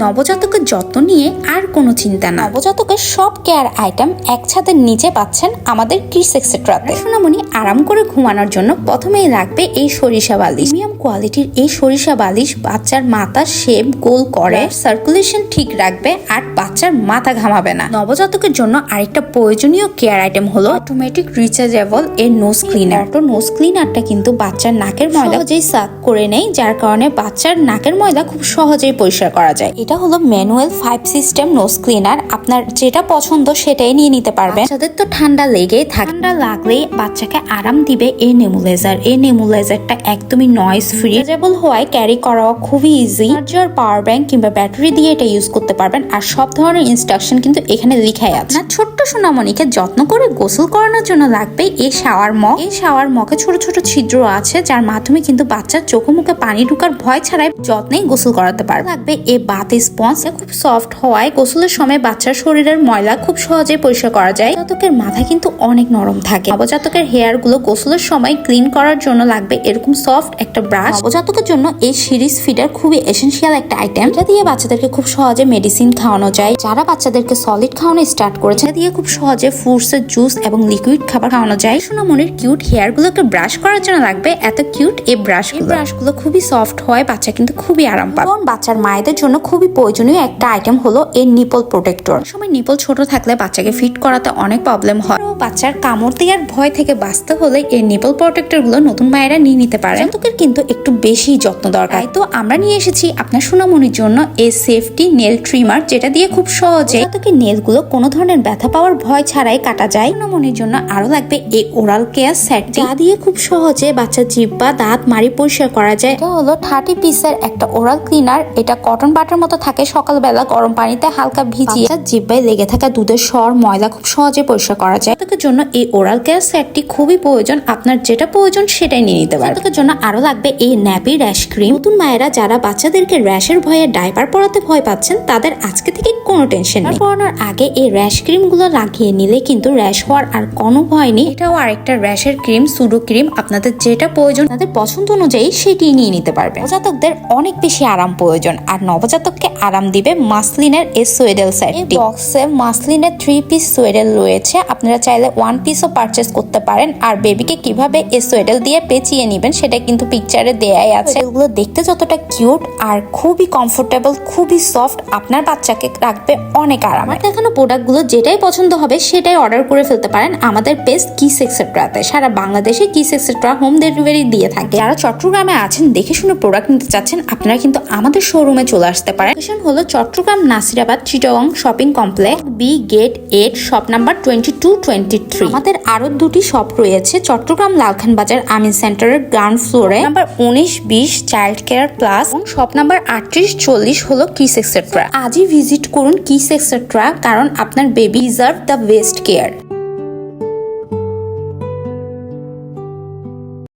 নবজাতকের যত্ন নিয়ে আর কোনো চিন্তা না। নবজাতকের সব কেয়ার আইটেম এক ছাদের নিচে পাচ্ছেন আমাদের কিস এক্সেট্রাতে সোনামণি আরাম করে ঘুমানোর জন্য প্রথমেই লাগবে এই সরিষা বালিশ। কোয়ালিটির এই সরিষা বালিশ বাচ্চার মাথা শেপ গোল করে। সার্কুলেশন ঠিক রাখবে আর বাচ্চার মাথা ঘামাবে না। নবজাতকের জন্য আরেকটা প্রয়োজনীয় কেয়ার আইটেম হলো অটোমেটিক রিচার্জেবল এর নোজ ক্লিনার তো নোজ ক্লিনারটা কিন্তু বাচ্চার নাকের ময়লা সহজেই সাক করে নেয় যার কারণে বাচ্চার নাকের ময়লা খুব সহজেই পরিষ্কার করা যায়। এটা হলো manual five system nose cleaner আপনার যেটা পছন্দ সেটাই নিয়ে নিতে পারবেন। বাচ্চাদের তো ঠান্ডা লেগেই থাকে। ঠান্ডা লাগলেই বাচ্চাকে আরাম দিবে এই নেমুলাইজার এই নেমুলাইজারটা একদমই নয়েজ ফ্রি রিচার্জেবল হওয়ায় ক্যারি করা খুবই ইজি চার্জার পাওয়ার ব্যাংক কিংবা ব্যাটারি দিয়ে এটা ইউজ করতে পারবেন। আর সব ধরনের ইনস্ট্রাকশন কিন্তু এখানে লিখাই আছে। না ছোট্ট সোনামণিকে যত্ন করে গোসল করানোর জন্য লাগবে এই শাওয়ার মগ এই শাওয়ার মগে ছোট ছোট ছিদ্র আছে, যার মাধ্যমে কিন্তু বাচ্চার চোখ মুখে পানি ঢুকার ভয় ছাড়াই যত্নেই গোসল করাতে পারবে। লাগবে এই বাত স্পঞ্জ খুব সফট হওয়ায় গোসলের সময় বাচ্চার শরীরের ময়লা খুব সহজেই পরিষ্কার করা যায়। নবজাতকের মাথা কিন্তু অনেক নরম থাকে। নবজাতকের হেয়ারগুলো গোসলের সময় ক্লিন করার জন্য লাগবে এরকম সফট একটা ব্রাশ নবজাতকের জন্য এই সিরিজ ফিডার খুবই এসেন্সিয়াল একটা আইটেম এটা দিয়ে বাচ্চাদেরকে খুব সহজে মেডিসিন খাওয়ানো যায়। যারা বাচ্চাদেরকে সলিড খাওয়ানো স্টার্ট করেছে দিয়ে খুব সহজে ফ্রুটস এর জুস এবং লিকুইড খাবার খাওয়ানো যায়। সোনামনির কিউট হেয়ার গুলোকে ব্রাশ করার জন্য লাগবে এত কিউট এই ব্রাশ এই ব্রাশগুলো খুবই সফট হয়, বাচ্চা কিন্তু খুবই আরাম পাবে। এবং বাচ্চার মায়েদের জন্য খুবই প্রয়োজনীয় একটা আইটেম হলো এর নিপল প্রোটেক্টর সময় নিপল ছোট থাকলে বাচ্চাকে ফিট করাতে অনেক প্রবলেম হয়। বাচ্চার কামড় দেওয়ার ভয় থেকে বাঁচতে হলে এই নিপল প্রোটেক্টরগুলো নতুন মায়েরা নিয়ে নিতে পারে জাতকের কিন্তু একটু বেশি যত্ন দরকার। তো আমরা নিয়ে এসেছি আপনার সোনামনির জন্য এই সেফটি নেল ট্রিমার যেটা দিয়ে খুব সহজে জাতকের নেলগুলো কোনো ধরনের ব্যথা পাওয়ার ভয় ছাড়াই কাটা যায়। সোনামনির জন্য আরও লাগবে এই ওরাল কেয়ার সেট যা দিয়ে খুব সহজে বাচ্চার জিভ বা দাঁত মারি পরিষ্কার করা যায়। এটা হলো থার্টি পিসের একটা ওরাল ক্লিনার এটা কটন বাটার মতো থাকে, সকালবেলা গরম পানিতে হালকা ভিজিয়ে জিব্বায় লেগে থাকা দুধের সর, ময়লা খুব সহজে পরিষ্কার করা যায়। জাতকের জন্য এই ওরাল কেয়ার সেটটি খুবই প্রয়োজন। আপনার যেটা প্রয়োজন সেটাই নিয়ে নিতে পারবেন। জাতকের জন্য আরও লাগবে এই ন্যাপি র্যাশ ক্রিম নতুন মায়েরা যারা বাচ্চাদেরকে র্যাশের ভয়ে ডাইপার পরাতে ভয় পাচ্ছেন তাদের আজকে থেকে কোনো টেনশন নেই। পরানোর আগে এই র্যাশ ক্রিমগুলো লাগিয়ে নিলে কিন্তু র্যাশ হওয়ার আর কোনো ভয় নেই। এটাও আরেকটা র্যাশের ক্রিম সুডো ক্রিম আপনাদের যেটা প্রয়োজন তাদের পছন্দ অনুযায়ী সেটি নিয়ে নিতে পারবে নবজাতকদের অনেক বেশি আরাম প্রয়োজন আর নবজাতককে আরাম দিবে মাসলিনের এই সোয়েডেল সেটটি বক্সে মাসলিনের থ্রি পিস সোয়েডেল রয়েছে আপনারা চাইলে ওয়ান পিসও পারচেস করতে পারেন। আর বেবিকে কীভাবে এ সোয়েডেল দিয়ে পেঁচিয়ে নেবেন, সেটা কিন্তু পিকচারে দেয়াই আছে। এগুলো দেখতে যতটা কিউট আর খুবই কমফোর্টেবল খুবই সফট আপনার বাচ্চাকে রাখবে অনেক আরাম। দেখানো প্রোডাক্টগুলো যেটাই পছন্দ হবে, সেটাই অর্ডার করে ফেলতে পারেন। আমাদের পেজ কিস এক্সেট্রাতে সারা বাংলাদেশে কিস এক্সেট্রা হোম ডেলিভারি দিয়ে থাকে। যারা চট্টগ্রামে আছেন, দেখে শুনে প্রোডাক্ট নিতে চাচ্ছেন, আপনারা কিন্তু আমাদের শোরুমে চলে আসতে পারেন। লোকেশন হলো Chattogram Nasirabad, Chittagong shopping complex B gate eight shop number twenty two twenty three আমাদের আরও দুটি শপ রয়েছে, চট্টগ্রাম লালখান বাজার আমিন সেন্টারের গ্রাউন্ড ফ্লোরে নাম্বার উনিশ, বিশ চাইল্ড কেয়ার প্লাস এবং শপ নাম্বার আটত্রিশ, চল্লিশ হলো কিস এক্সেট্রা আজই ভিজিট করুন কিস এক্সেট্রা কারণ আপনার baby deserve the best care